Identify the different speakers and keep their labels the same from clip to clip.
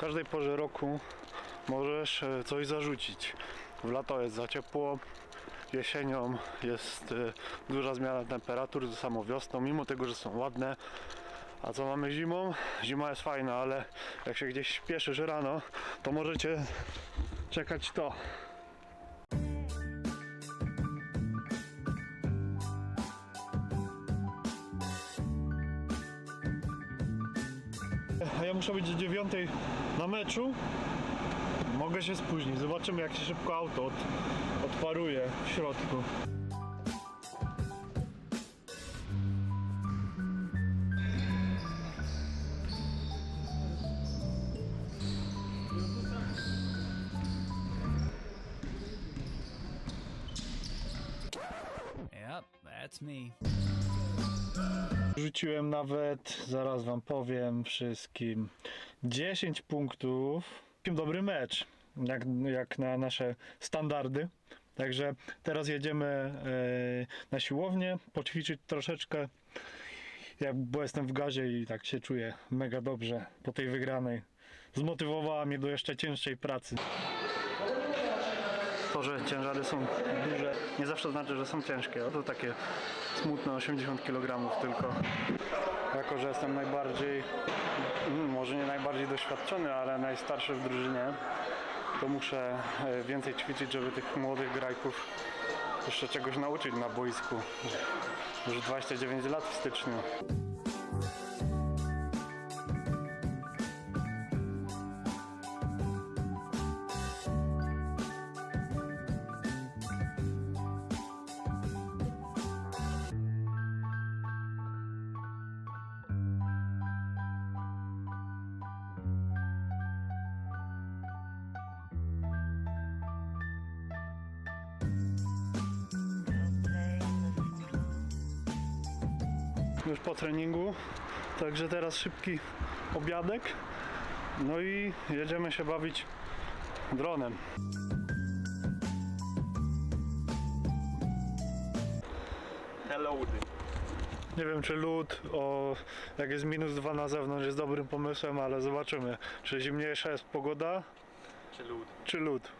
Speaker 1: każdej porze roku możesz e, coś zarzucić. W lato jest za ciepło, jesienią jest e, duża zmiana temperatur, to samo wiosną, mimo tego, że są ładne. A co mamy zimą? Zima jest fajna, ale jak się gdzieś śpieszysz rano, to możecie czekać to. Ja muszę być o dziewiątej na meczu. Mogę się spóźnić. Zobaczymy jak się szybko auto od, odparuje w środku.
Speaker 2: Yep, that's me.
Speaker 1: Rzuciłem nawet, zaraz wam powiem wszystkim, 10 punktów. Dobry mecz, jak, jak na nasze standardy. Także teraz jedziemy e, na siłownię, poćwiczyć troszeczkę. Ja, bo jestem w gazie i tak się czuję mega dobrze po tej wygranej. Zmotywowała mnie do jeszcze cięższej pracy. To, że ciężary są duże, nie zawsze znaczy, że są ciężkie. To takie smutne 80 kg tylko. Jako, że jestem najbardziej, mm, może nie najbardziej doświadczony, ale najstarszy w drużynie, to muszę e, więcej ćwiczyć, żeby tych młodych grajków jeszcze czegoś nauczyć na boisku. Już 29 lat w styczniu. Już po treningu. Także teraz szybki obiadek. No i jedziemy się bawić dronem.
Speaker 3: Hello.
Speaker 1: Nie wiem czy lód o jak jest minus 2 na zewnątrz jest dobrym pomysłem, ale zobaczymy. Czy zimniejsza jest pogoda,
Speaker 3: Czy lód?
Speaker 1: czy lód.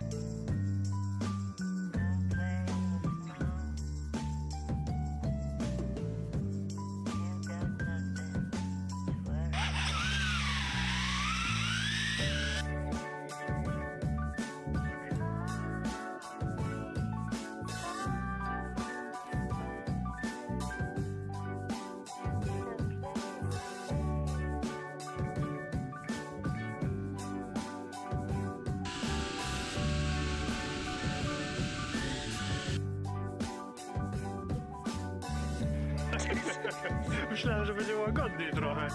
Speaker 1: Myślałem, że będzie łagodniej trochę.